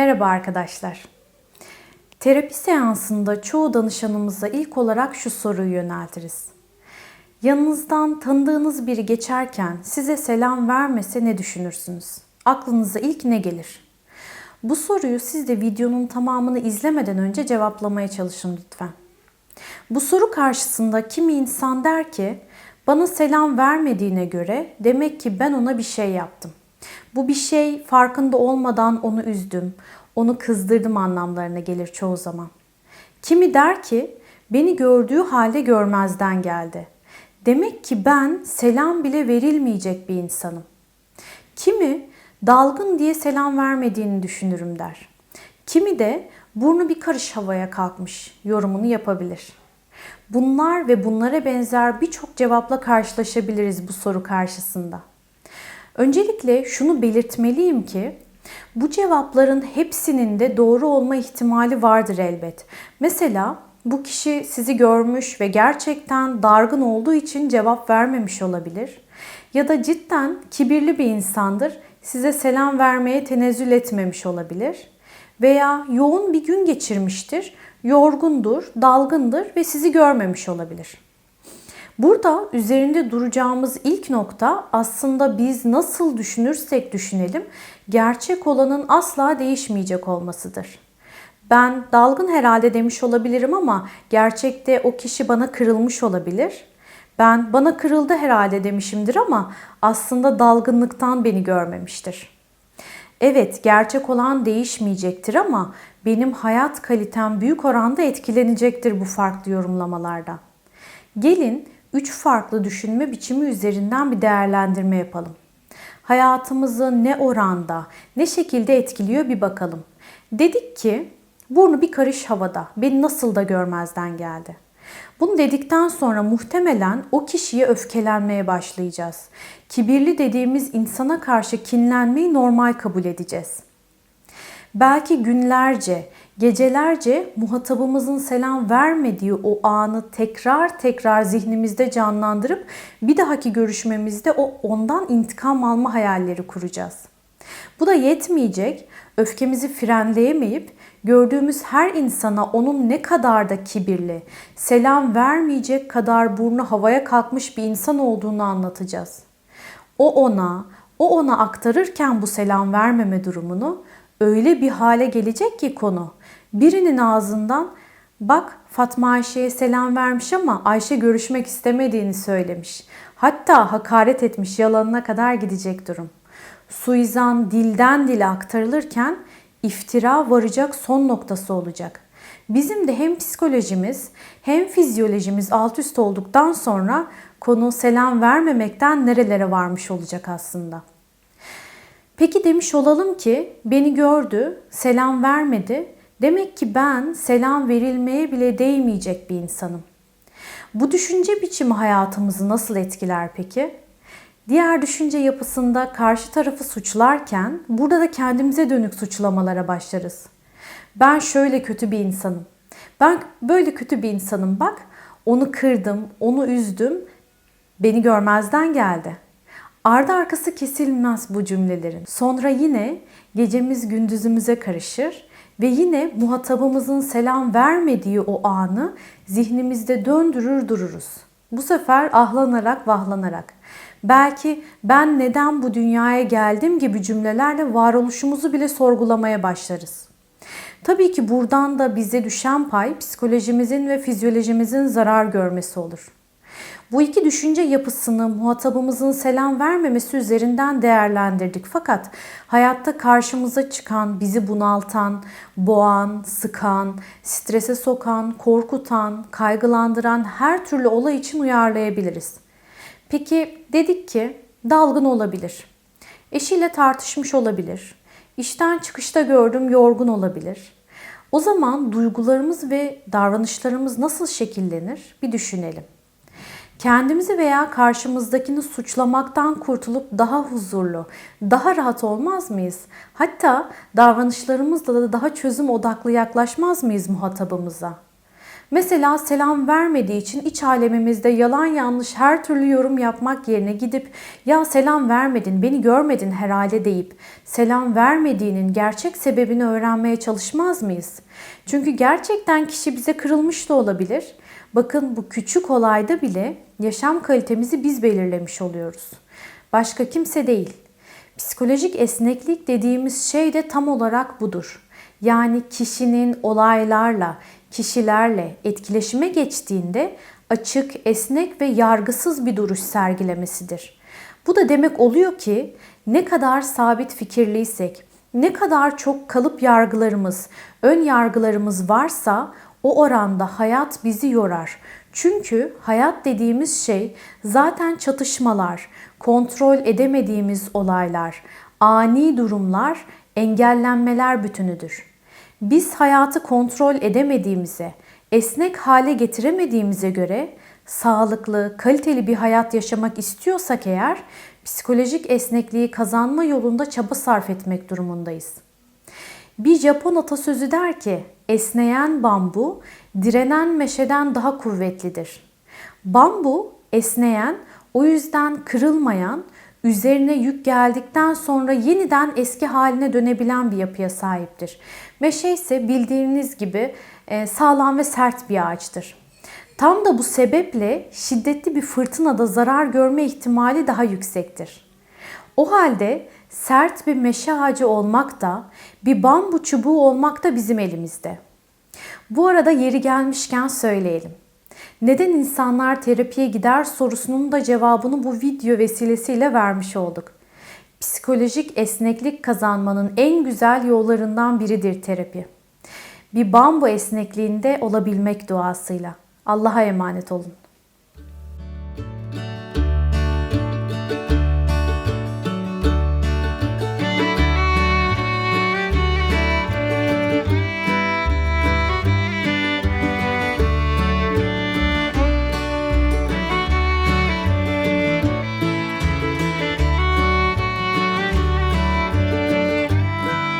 Merhaba arkadaşlar. Terapi seansında çoğu danışanımıza ilk olarak şu soruyu yöneltiriz. Yanınızdan tanıdığınız biri geçerken size selam vermese ne düşünürsünüz? Aklınıza ilk ne gelir? Bu soruyu siz de videonun tamamını izlemeden önce cevaplamaya çalışın lütfen. Bu soru karşısında kimi insan der ki, bana selam vermediğine göre demek ki ben ona bir şey yaptım. Bu bir şey farkında olmadan onu üzdüm, onu kızdırdım anlamlarına gelir çoğu zaman. Kimi der ki beni gördüğü halde görmezden geldi. Demek ki ben selam bile verilmeyecek bir insanım. Kimi dalgın diye selam vermediğini düşünürüm der. Kimi de burnu bir karış havaya kalkmış yorumunu yapabilir. Bunlar ve bunlara benzer birçok cevapla karşılaşabiliriz bu soru karşısında. Öncelikle şunu belirtmeliyim ki bu cevapların hepsinin de doğru olma ihtimali vardır elbet. Mesela bu kişi sizi görmüş ve gerçekten dargın olduğu için cevap vermemiş olabilir. Ya da cidden kibirli bir insandır, size selam vermeye tenezzül etmemiş olabilir. Veya yoğun bir gün geçirmiştir, yorgundur, dalgındır ve sizi görmemiş olabilir. Burada üzerinde duracağımız ilk nokta aslında biz nasıl düşünürsek düşünelim gerçek olanın asla değişmeyecek olmasıdır. Ben dalgın herhalde demiş olabilirim ama gerçekte o kişi bana kırılmış olabilir. Ben bana kırıldı herhalde demişimdir ama aslında dalgınlıktan beni görmemiştir. Evet, gerçek olan değişmeyecektir ama benim hayat kalitem büyük oranda etkilenecektir bu farklı yorumlamalarda. Gelin üç farklı düşünme biçimi üzerinden bir değerlendirme yapalım. Hayatımızı ne oranda, ne şekilde etkiliyor bir bakalım. Dedik ki burnu bir karış havada, beni nasıl da görmezden geldi. Bunu dedikten sonra muhtemelen o kişiye öfkelenmeye başlayacağız. Kibirli dediğimiz insana karşı kinlenmeyi normal kabul edeceğiz. Belki günlerce, gecelerce muhatabımızın selam vermediği o anı tekrar tekrar zihnimizde canlandırıp bir dahaki görüşmemizde o ondan intikam alma hayalleri kuracağız. Bu da yetmeyecek. Öfkemizi frenleyemeyip gördüğümüz her insana onun ne kadar da kibirli, selam vermeyecek kadar burnu havaya kalkmış bir insan olduğunu anlatacağız. O ona, o ona aktarırken bu selam vermeme durumunu öyle bir hale gelecek ki konu birinin ağzından bak Fatma Ayşe'ye selam vermiş ama Ayşe görüşmek istemediğini söylemiş. Hatta hakaret etmiş yalanına kadar gidecek durum. Suizan dilden dile aktarılırken iftira varacak son noktası olacak. Bizim de hem psikolojimiz hem fizyolojimiz alt üst olduktan sonra konu selam vermemekten nerelere varmış olacak aslında. Peki demiş olalım ki beni gördü, selam vermedi. Demek ki ben selam verilmeye bile değmeyecek bir insanım. Bu düşünce biçimi hayatımızı nasıl etkiler peki? Diğer düşünce yapısında karşı tarafı suçlarken burada da kendimize dönük suçlamalara başlarız. Ben şöyle kötü bir insanım. Ben böyle kötü bir insanım bak. Onu kırdım, onu üzdüm. Beni görmezden geldi. Ardı arkası kesilmez bu cümlelerin. Sonra yine gecemiz gündüzümüze karışır ve yine muhatabımızın selam vermediği o anı zihnimizde döndürür dururuz. Bu sefer ahlanarak vahlanarak. Belki ben neden bu dünyaya geldim gibi cümlelerle varoluşumuzu bile sorgulamaya başlarız. Tabii ki buradan da bize düşen pay psikolojimizin ve fizyolojimizin zarar görmesi olur. Bu iki düşünce yapısını muhatabımızın selam vermemesi üzerinden değerlendirdik. Fakat hayatta karşımıza çıkan, bizi bunaltan, boğan, sıkan, strese sokan, korkutan, kaygılandıran her türlü olay için uyarlayabiliriz. Peki dedik ki dalgın olabilir. Eşiyle tartışmış olabilir. İşten çıkışta gördüm yorgun olabilir. O zaman duygularımız ve davranışlarımız nasıl şekillenir bir düşünelim. Kendimizi veya karşımızdakini suçlamaktan kurtulup daha huzurlu, daha rahat olmaz mıyız? Hatta davranışlarımızla da daha çözüm odaklı yaklaşmaz mıyız muhatabımıza? Mesela selam vermediği için iç alemimizde yalan yanlış her türlü yorum yapmak yerine gidip ya selam vermedin, beni görmedin herhalde deyip selam vermediğinin gerçek sebebini öğrenmeye çalışmaz mıyız? Çünkü gerçekten kişi bize kırılmış da olabilir. Bakın bu küçük olayda bile yaşam kalitemizi biz belirlemiş oluyoruz. Başka kimse değil. Psikolojik esneklik dediğimiz şey de tam olarak budur. Yani kişinin olaylarla, kişilerle etkileşime geçtiğinde açık, esnek ve yargısız bir duruş sergilemesidir. Bu da demek oluyor ki ne kadar sabit fikirliysek, ne kadar çok kalıp yargılarımız, ön yargılarımız varsa o oranda hayat bizi yorar. Çünkü hayat dediğimiz şey zaten çatışmalar, kontrol edemediğimiz olaylar, ani durumlar, engellenmeler bütünüdür. Biz hayatı kontrol edemediğimize, esnek hale getiremediğimize göre sağlıklı, kaliteli bir hayat yaşamak istiyorsak eğer psikolojik esnekliği kazanma yolunda çaba sarf etmek durumundayız. Bir Japon atasözü der ki, esneyen bambu direnen meşeden daha kuvvetlidir. Bambu esneyen, o yüzden kırılmayan, üzerine yük geldikten sonra yeniden eski haline dönebilen bir yapıya sahiptir. Meşe ise bildiğiniz gibi e, sağlam ve sert bir ağaçtır. Tam da bu sebeple şiddetli bir fırtınada zarar görme ihtimali daha yüksektir. O halde sert bir meşe ağacı olmak da, bir bambu çubuğu olmak da bizim elimizde. Bu arada yeri gelmişken söyleyelim. Neden insanlar terapiye gider sorusunun da cevabını bu video vesilesiyle vermiş olduk. Psikolojik esneklik kazanmanın en güzel yollarından biridir terapi. Bir bambu esnekliğinde olabilmek duasıyla. Allah'a emanet olun.